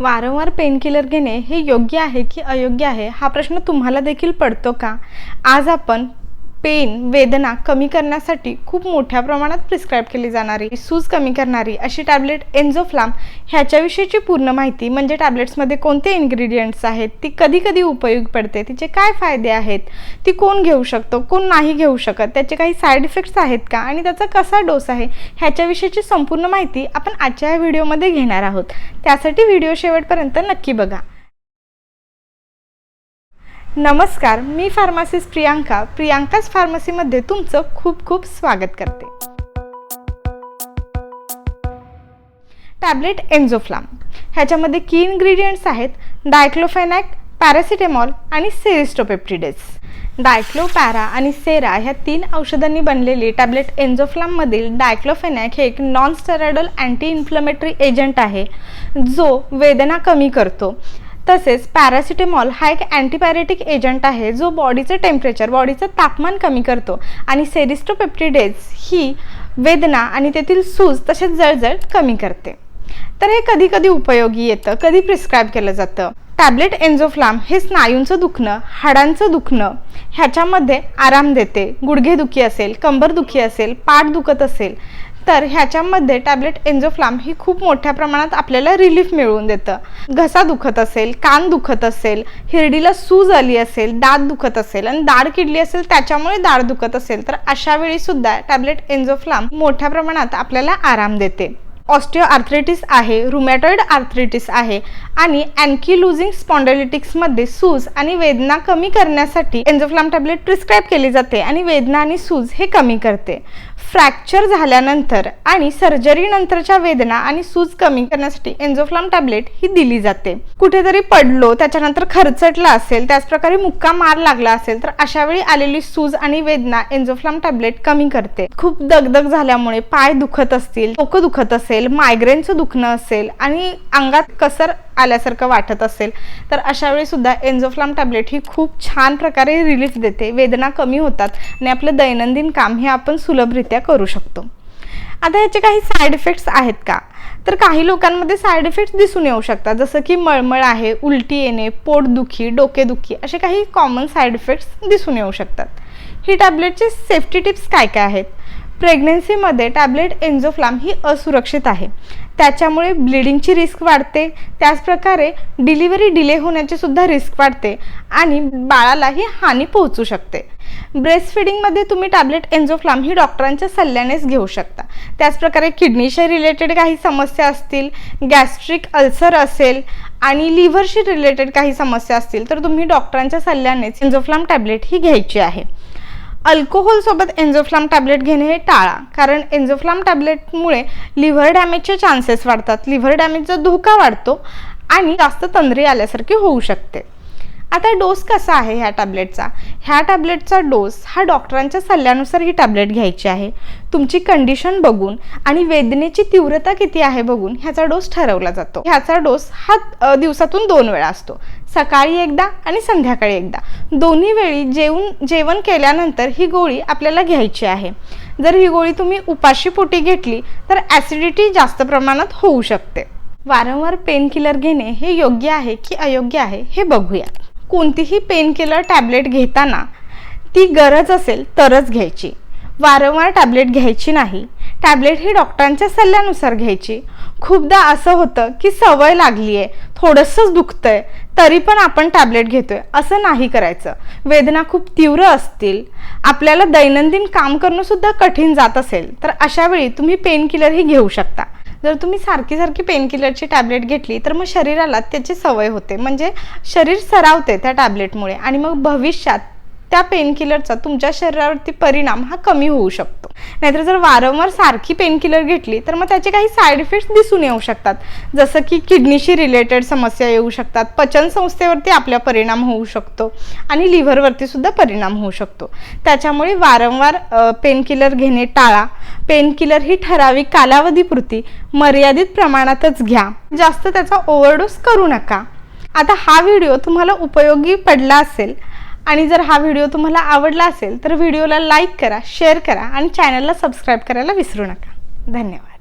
वारंवार पेनकिलर घेणे हे योग्य आहे की अयोग्य आहे हा प्रश्न तुम्हाला देखील पडतो का? आज आपण पेन वेदना कमी करण्यासाठी खूप मोठ्या प्रमाणात प्रिस्क्राईब केली जाणारी सूज कमी करणारी अशी टॅबलेट एन्झोफ्लाम ह्याच्याविषयीची पूर्ण माहिती म्हणजे टॅबलेट्समध्ये कोणते इन्ग्रेडियंट्स आहेत ती कधी कधी उपयोग पडते तिचे काय फायदे आहेत ती कोण घेऊ शकतो कोण नाही घेऊ शकत त्याचे काही साईड इफेक्ट्स आहेत का आणि त्याचा कसा डोस आहे ह्याच्याविषयीची संपूर्ण माहिती आपण आजच्या या व्हिडिओमध्ये घेणार आहोत. त्यासाठी व्हिडिओ शेवटपर्यंत नक्की बघा. नमस्कार मी फार्मासिस्ट प्रियांका. प्रियांकाच फार्मसीमध्ये तुमचं खूप खूप स्वागत करते. Tablet Enzoflam. ह्याच्यामध्ये की इन्ग्रेडियंट्स आहेत डायक्लोफेनॅक पॅरासिटेमॉल आणि सेरिस्टोपेप्टिडेस. डायक्लोपॅरा आणि सेरा ह्या तीन औषधांनी बनलेली टॅबलेट एन्झोफ्लाममधील डायक्लोफेनॅक हे एक non steroidal anti inflammatory agent आहे जो वेदना कमी करतो. तसेच पॅरासिटेमॉल हा एक अँटीबायोटिक एजंट आहे जो बॉडीचं टेम्परेचर बॉडीचं तापमान कमी करतो आणि सेरिस्टोपेप्टिडेज ही वेदना आणि तेथील सूज तसेच जळजळ कमी करते. तर हे कधी कधी उपयोगी येतं कधी प्रिस्क्राईब केलं जातं? टॅबलेट एन्झोफ्लाम हे स्नायूंचं दुखणं हाडांचं दुखणं ह्याच्यामध्ये आराम देते. गुडघेदुखी असेल कंबरदुखी असेल पाठ दुखत असेल तर ह्याच्यामध्ये टॅबलेट एन्झोफ्लाम ही खूप मोठ्या प्रमाणात आपल्याला रिलीफ मिळवून देतं. घसा दुखत असेल कान दुखत असेल हिरडीला सूज आली असेल दात दुखत असेल आणि दाढ किडली असेल त्याच्यामुळे दाढ दुखत असेल तर अशा वेळी सुद्धा टॅबलेट एन्झोफ्लाम मोठ्या प्रमाणात आपल्याला आराम देते. ऑस्टिओ आर्थ्रेटिस आहे रुमॅटॉइड आर्थ्रेटिस आहे आणि अँकिलुझिंग स्पॉन्डॉलिटिक्समध्ये सूज आणि वेदना कमी करण्यासाठी एन्झोफ्लाम टॅबलेट प्रिस्क्राईब केली जाते आणि वेदना आणि सूज हे कमी करते. फ्रॅक्चर झाल्यानंतर आणि सर्जरी नंतरच्या वेदना आणि सूज कमी करण्यासाठी एन्झोफ्लाम टॅबलेट ही दिली जाते. कुठेतरी पडलो त्याच्यानंतर खरचटला असेल त्याचप्रकारे मुक्का मार लागला असेल तर अशा वेळी आलेली सूज आणि वेदना एन्झोफ्लाम टॅबलेट कमी करते. खूप दगदग झाल्यामुळे पाय दुखत असतील डोकं दुखत असेल मायग्रेनचं दुखणं असेल आणि अंगात कसर आल्यासारखं वाटत असेल. तर अशा सुद्धा एन्झोफ्लाम टॅबलेट ही खूप छान प्रकारे रिलीफ देते. वेदना कमी होतात आणि आपलं दैनंदिन काम हे आपण सुलभरित्या करू शकतो. आता याचे काही साईड इफेक्ट्स आहेत का? तर काही लोकांमध्ये साईड इफेक्ट्स दिसून येऊ शकतात. जसं की मळमळ आहे उलटी येणे पोटदुखी डोकेदुखी असे काही कॉमन साईड इफेक्ट्स दिसून येऊ शकतात. ही टॅबलेटचे सेफ्टी टिप्स काय काय आहेत? प्रेग्नेन्सीमध्ये टॅबलेट एन्झोफ्लाम ही असुरक्षित आहे. त्याच्यामुळे ब्लिडिंगची रिस्क वाढते. त्याचप्रकारे डिलिव्हरी डिले होण्याची सुद्धा रिस्क वाढते आणि बाळालाही हानी पोहोचू शकते. ब्रेस्ट फिडिंगमध्ये तुम्ही टॅबलेट एन्झोफ्लाम ही डॉक्टरांच्या सल्ल्यानेच घेऊ शकता. त्याचप्रकारे किडनीशी रिलेटेड काही समस्या असतील गॅस्ट्रिक अल्सर असेल आणि लिव्हरशी रिलेटेड काही समस्या असतील तर तुम्ही डॉक्टरांच्या सल्ल्यानेच एन्झोफ्लाम टॅबलेट ही घ्यायची आहे. अल्कोहोलसोबत एन्झोफ्लाम टॅबलेट घेणे हे टाळा. कारण एन्झोफ्लाम टॅबलेटमुळे लिव्हर डॅमेजचे चान्सेस वाढतात. लिव्हर डॅमेजचा धोका वाढतो आणि जास्त तंद्री आल्यासारखी होऊ शकते. आता डोस कसा आहे ह्या टॅबलेटचा? ह्या टॅबलेटचा डोस हा डॉक्टरांच्या सल्ल्यानुसार ही टॅबलेट घ्यायची आहे. तुमची कंडिशन बघून आणि वेदनेची तीव्रता किती आहे बघून ह्याचा डोस ठरवला जातो. ह्याचा डोस हा दिवसातून दोन वेळा असतो. सकाळी एकदा आणि संध्याकाळी एकदा. दोन्ही वेळी जेवून जेवण केल्यानंतर ही गोळी आपल्याला घ्यायची आहे. जर ही गोळी तुम्ही उपाशी पोटी घेतली तर ॲसिडिटी जास्त प्रमाणात होऊ शकते. वारंवार पेनकिलर घेणे हे योग्य आहे की अयोग्य आहे हे बघूया. कोणतीही पेनकिलर टॅबलेट घेताना ती गरज असेल तरच घ्यायची. वारंवार टॅबलेट घ्यायची नाही. टॅबलेट ही डॉक्टरांच्या सल्ल्यानुसार घ्यायची. खूपदा असं होतं की सवय लागली आहे थोडंसंच दुखतंय तरी पण आपण टॅबलेट घेतोय असं नाही करायचं. वेदना खूप तीव्र असतील आपल्याला दैनंदिन काम करणंसुद्धा कठीण जात असेल तर अशा वेळी तुम्ही पेनकिलरही घेऊ शकता. जर तुम्ही सारखी सारखी पेनकिलरची टॅबलेट घेतली तर मग शरीराला त्याची सवय होते. म्हणजे शरीर सरावते त्या टॅबलेटमुळे आणि मग भविष्यात त्या पेनकिलरचा तुमच्या शरीरावरती परिणाम हा कमी होऊ शकतो. नाहीतर जर वारंवार सारखी पेनकिलर घेतली तर मग त्याचे काही साईड इफेक्ट्स दिसून येऊ शकतात. जसं की किडनीशी रिलेटेड समस्या येऊ शकतात पचन संस्थेवरती आपल्या परिणाम होऊ शकतो आणि लिव्हरवरती सुद्धा परिणाम होऊ शकतो. त्याच्यामुळे वारंवार पेनकिलर घेणे टाळा. पेनकिलर ही ठराविक कालावधीपुरती मर्यादित प्रमाणातच घ्या. जास्त त्याचा ओव्हरडोस करू नका. आता हा व्हिडिओ तुम्हाला उपयोगी पडला असेल आणि जर हा व्हिडिओ तुम्हाला आवडला असेल तर व्हिडिओला लाईक करा शेअर करा आणि चॅनलला सबस्क्राईब करायला विसरू नका. धन्यवाद.